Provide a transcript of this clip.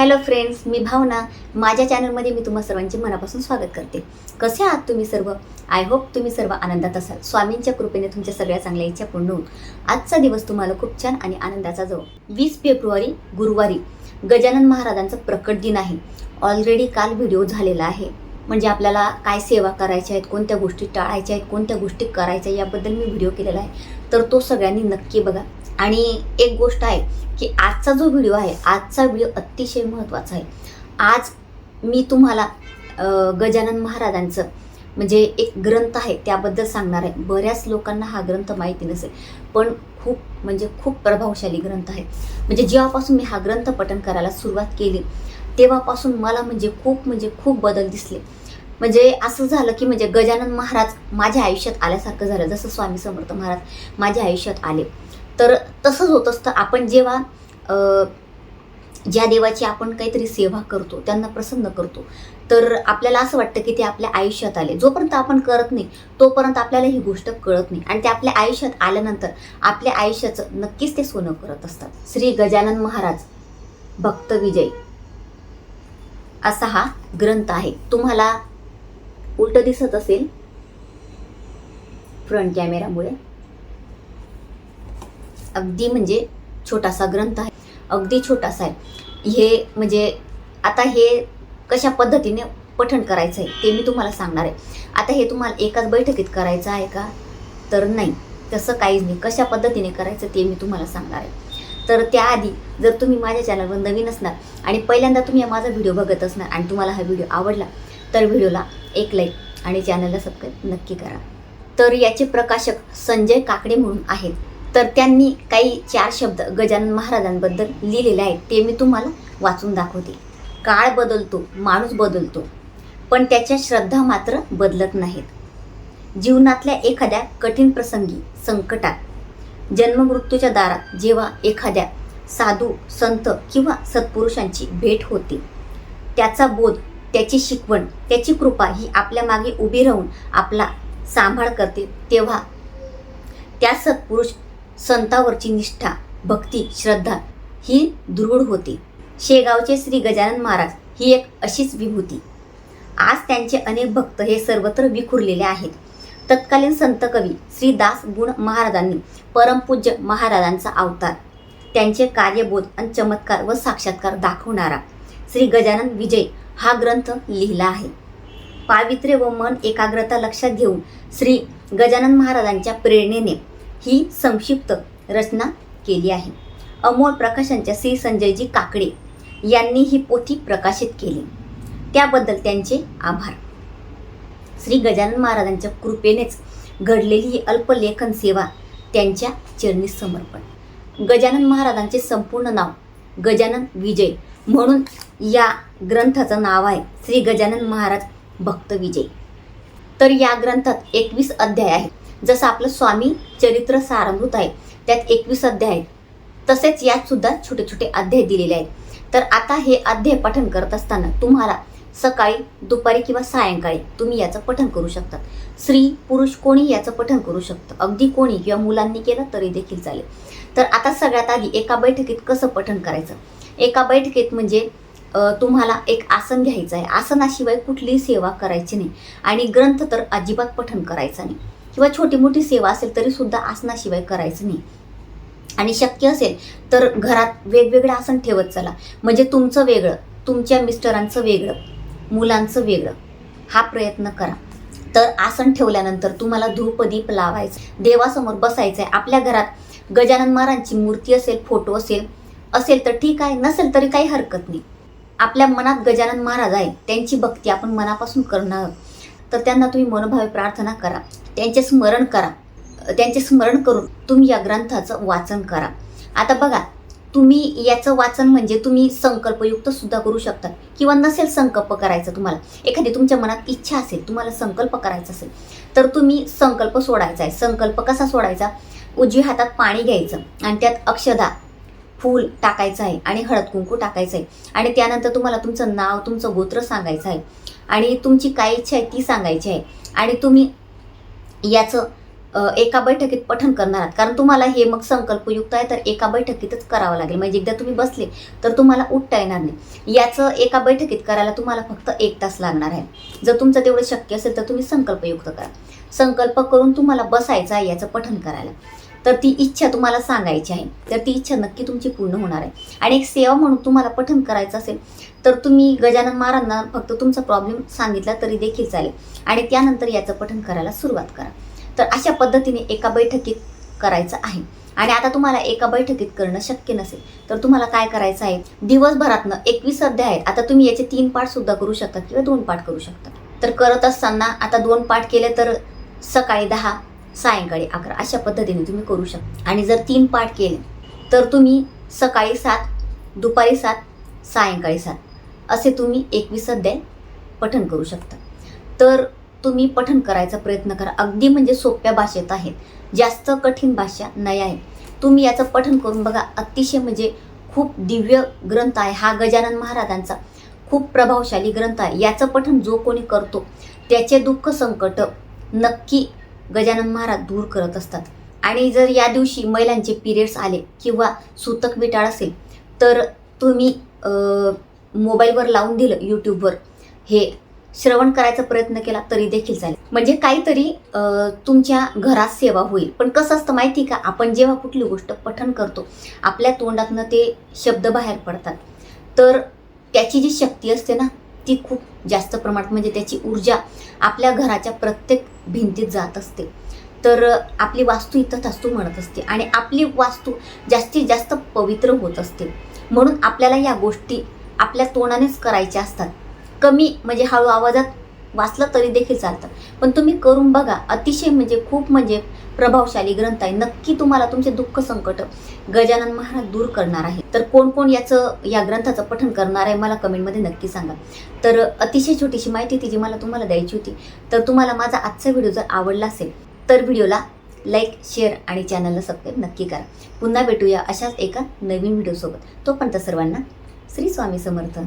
Hello friends मी भावना. माझ्या चॅनलमध्ये मी तुम्हा सर्वांचे मनापासून स्वागत करते. कसे आहात तुम्ही सर्व? आय होप तुम्ही सर्व आनंदात असाल. स्वामींच्या कृपेने तुमच्या सगळ्या चांगल्या इच्छा पूर्ण होऊन आजचा दिवस तुम्हाला खूप छान आणि आनंदाचा जाऊ वीस फेब्रुवारी गुरुवारी. गजानन महाराजांचा प्रकट दिन आहे. ऑलरेडी काल व्हिडिओ झालेला आहे. म्हणजे आपल्याला काय सेवा करायच्या आहेत कोणत्या गोष्टी टाळायच्या आहेत कोणत्या गोष्टी करायच्या याबद्दल मी व्हिडिओ केलेला आहे. तर तो सगळ्यांनी नक्की बघा. आणि एक गोष्ट आहे की आजचा जो व्हिडिओ आहे आजचा व्हिडिओ अतिशय महत्त्वाचा आहे. आज मी तुम्हाला गजानन महाराजांचं म्हणजे एक ग्रंथ आहे त्याबद्दल सांगणार आहे. बऱ्याच लोकांना हा ग्रंथ माहिती नसेल पण खूप म्हणजे खूप प्रभावशाली ग्रंथ आहे. म्हणजे जेव्हापासून मी हा ग्रंथ पठण करायला सुरुवात केली तेव्हापासून मला म्हणजे खूप म्हणजे खूप बदल दिसले. म्हणजे असं झालं की म्हणजे गजानन महाराज माझ्या आयुष्यात आल्यासारखं झालं. जसं स्वामी समर्थ महाराज माझ्या आयुष्यात आले. तर तसंच होत असतं. आपण जेव्हा ज्या देवाची आपण काहीतरी सेवा करतो त्यांना प्रसन्न करतो तर आपल्याला असं वाटतं की ते आपल्या आयुष्यात आले. जोपर्यंत आपण करत नाही तोपर्यंत आपल्याला ही गोष्ट कळत नाही. आणि ते आपल्या आयुष्यात आल्यानंतर आपल्या आयुष्याचं नक्कीच ते सोनं करत असतात. श्री गजानन महाराज भक्त विजय. असा हा ग्रंथ आहे. तुम्हाला उलटं दिसत असेल फ्रंट कॅमेरामुळे अगदी म्हणजे छोटासा ग्रंथ आहे. अगदी छोटासा आहे. हे म्हणजे आता हे कशा पद्धतीने पठण करायचं आहे ते मी तुम्हाला सांगणार आहे. आता हे तुम्हाला एकाच बैठकीत करायचं आहे का? तर नाही. तसं काहीच नाही. कशा पद्धतीने करायचं ते मी तुम्हाला सांगणार आहे. तर त्याआधी जर तुम्ही माझ्या चॅनलवर नवीन असणार आणि पहिल्यांदा तुम्ही माझा व्हिडिओ बघत असणार आणि तुम्हाला हा व्हिडिओ आवडला तर व्हिडिओला एक लाईक आणि चॅनलला सबस्क्राईब नक्की करा. तर याचे प्रकाशक संजय काकडे म्हणून आहेत. तर त्यांनी काही चार शब्द गजानन महाराजांबद्दल लिहिलेले आहेत. ते मी तुम्हाला वाचून दाखवते. काळ बदलतो माणूस बदलतो पण त्याच्या श्रद्धा मात्र बदलत नाहीत. जीवनातल्या एखाद्या कठीण प्रसंगी संकटात जन्ममृत्यूच्या दारात जेव्हा एखाद्या साधू संत किंवा सत्पुरुषांची भेट होते त्याचा बोध त्याची शिकवण त्याची कृपा ही आपल्या मागे उभी राहून आपला सांभाळ करते. तेव्हा त्या सत्पुरुष संतावरची निष्ठा भक्ती श्रद्धा ही दृढ होते. शेगावचे श्री गजानन महाराज ही एक अशीच विभूती. आज त्यांचे अनेक भक्त हे सर्वत्र विखुरलेले आहेत. तत्कालीन संत कवी श्री दास गुण महाराजांनी परमपूज्य महाराजांचा अवतार त्यांचे कार्यबोध आणि चमत्कार व साक्षात्कार दाखवणारा श्री गजानन विजय हा ग्रंथ लिहिला आहे. पावित्र्य व मन एकाग्रता लक्षात घेऊन श्री गजानन महाराजांच्या प्रेरणेने ही संक्षिप्त रचना केली आहे. अमोल प्रकाशांच्या श्री संजयजी काकडे यांनी ही पोथी प्रकाशित केली. त्याबद्दल त्यांचे आभार. श्री गजानन महाराजांच्या कृपेनेच घडलेली ही अल्पलेखन सेवा त्यांच्या चरणी समर्पण. गजानन महाराजांचे संपूर्ण नाव गजानन विजय म्हणून या ग्रंथाचं नाव आहे श्री गजानन महाराज भक्त विजय. तर या ग्रंथात एकवीस अध्याय आहेत. जसं आपलं स्वामी चरित्र सारामृत आहे त्यात एकवीस अध्याय आहेत. तसेच यात सुद्धा छोटे छोटे अध्याय दिलेले आहेत. तर आता हे अध्याय पठन करत असताना तुम्हाला सकाळी दुपारी किंवा सायंकाळी तुम्ही याचं पठन करू शकतात. स्त्री पुरुष कोणी याचं पठन करू शकतं. अगदी कोणी किंवा मुलांनी केलं तरी देखील चालेल. तर आता सगळ्यात आधी एका बैठकीत कसं पठन करायचं? एका बैठकीत म्हणजे तुम्हाला एक आसन घ्यायचं आहे. आसनाशिवाय कुठलीही सेवा करायची नाही. आणि ग्रंथ तर अजिबात पठण करायचा नाही. किंवा छोटी मोठी सेवा असेल तरी सुद्धा आसनाशिवाय करायचं नाही. आणि शक्य असेल तर घरात वेगवेगळं आसन ठेवत चला. म्हणजे तुमचं वेगळं तुमच्या मिस्टरांचं वेगळं मुलांचं वेगळं हा प्रयत्न करा. तर आसन ठेवल्यानंतर तुम्हाला धूपदीप लावायचं देवासमोर बसायचं आहे आपल्या घरात गजानन महाराजांची मूर्ती असेल फोटो असेल असेल तर ठीक आहे नसेल तरी काही हरकत नाही. आपल्या मनात गजानन महाराज आहे त्यांची भक्ती आपण मनापासून करणार. आहोत. तर त्यांना तुम्ही मनोभावे प्रार्थना करा त्यांचे स्मरण करा त्यांचे स्मरण करून तुम्ही या ग्रंथाचं वाचन करा. आता बघा तुम्ही याचं वाचन म्हणजे तुम्ही संकल्पयुक्त सुद्धा करू शकता किंवा नसेल संकल्प करायचा तुम्हाला. एखादी तुमच्या मनात इच्छा असेल तुम्हाला संकल्प करायचा असेल तर तुम्ही संकल्प सोडायचा आहे. संकल्प कसा सोडायचा? उजव्या हातात पाणी घ्यायचं आणि त्यात अक्षदा फूल टाकायचं आहे आणि हळद कुंकू टाकायचं आहे. आणि त्यानंतर तुम्हाला तुमचं नाव तुमचं गोत्र सांगायचं आहे. आणि तुमची काय इच्छा आहे ती सांगायची आहे. आणि तुम्ही याचं एका बैठकीत पठण करणार आहात. कारण तुम्हाला हे मग संकल्पयुक्त आहे तर एका बैठकीतच करावं लागेल. म्हणजे एकदा तुम्ही बसले तर तुम्हाला उठता येणार नाही. याचं एका बैठकीत करायला तुम्हाला फक्त एक तास लागणार आहे. जर तुमचं तेवढं शक्य असेल तर तुम्ही संकल्पयुक्त करा. संकल्प करून तुम्हाला बसायचं आहे याचं पठण करायला. तर ती इच्छा तुम्हाला सांगायची आहे. तर ती इच्छा नक्की तुमची पूर्ण होणार आहे. आणि एक सेवा म्हणून तुम्हाला पठन करायचं असेल तर तुम्ही गजानन महाराजांना फक्त तुमचा प्रॉब्लेम सांगितला तरी देखील चालेल. आणि त्यानंतर याचं पठन करायला सुरुवात करा. तर अशा पद्धतीने एका बैठकीत करायचं आहे. आणि आता तुम्हाला एका बैठकीत करणं शक्य नसेल तर तुम्हाला काय करायचं आहे? दिवसभरातनं एकवीस अध्याय आहेत. आता तुम्ही याचे तीन पाठ सुद्धा करू शकता किंवा दोन पाठ करू शकता. तर करत असताना आता दोन पाठ केले तर सकाळी दहा सायंकाळी अकरा. अशा पद्धतीने तुम्ही करू शकता. आणि जर तीन पाठ केले तर तुम्ही सकाळी सात दुपारी सात सायंकाळी सात. असे तुम्ही एकवीस अध्याय पठण करू शकता. तर तुम्ही पठण करायचा प्रयत्न करा. अगदी म्हणजे सोप्या भाषेत आहेत जास्त कठीण भाषा नाही आहे. तुम्ही याचं पठण करून बघा. अतिशय म्हणजे खूप दिव्य ग्रंथ आहे. हा गजानन महाराजांचा खूप प्रभावशाली ग्रंथ आहे. याचं पठण जो कोणी करतो त्याचे दुःख संकट नक्की गजानन महाराज दूर करत असतात. आणि जर या दिवशी महिलांचे पिरियड्स आले किंवा सूतक विटाळ असेल तर तुम्ही मोबाईलवर लावून दिलं यूट्यूबवर. हे श्रवण करायचा प्रयत्न केला तरी देखील चालेल. म्हणजे काहीतरी तुमच्या घरात सेवा होईल. पण कसं असतं माहिती का? आपण जेव्हा कुठली गोष्ट पठण करतो आपल्या तोंडातनं ते शब्द बाहेर पडतात. तर त्याची जी शक्ती असते ना ती खूप जास्त प्रमाणात म्हणजे त्याची ऊर्जा आपल्या घराच्या प्रत्येक भिंतीत जात असते. तर आपली वास्तू इथं असतो म्हणत असते आणि आपली वास्तू जास्तीत जास्त पवित्र होत असते. म्हणून आपल्याला या गोष्टी आपल्या तोंडानेच करायच्या असतात. कमी म्हणजे हळू आवाजात वाचलं तरी देखील चालतं. पण तुम्ही करून बघा अतिशय म्हणजे खूप म्हणजे प्रभावशाली ग्रंथ आहे. नक्की तुम्हाला तुमचे दुःख संकट गजानन महाराज दूर करणार आहे. तर कोण कोण याचं या ग्रंथाचं पठण करणार आहे मला कमेंटमध्ये नक्की सांगा. तर अतिशय छोटीशी माहिती ती जी मला तुम्हाला द्यायची होती. तर तुम्हाला माझा आजचा व्हिडिओ जर आवडला असेल तर व्हिडिओला लाईक शेअर आणि चॅनलला सबस्क्राईब नक्की करा. पुन्हा भेटूया अशाच एका नवीन व्हिडिओसोबत तोपर्यंत सर्वांना श्री स्वामी समर्थ.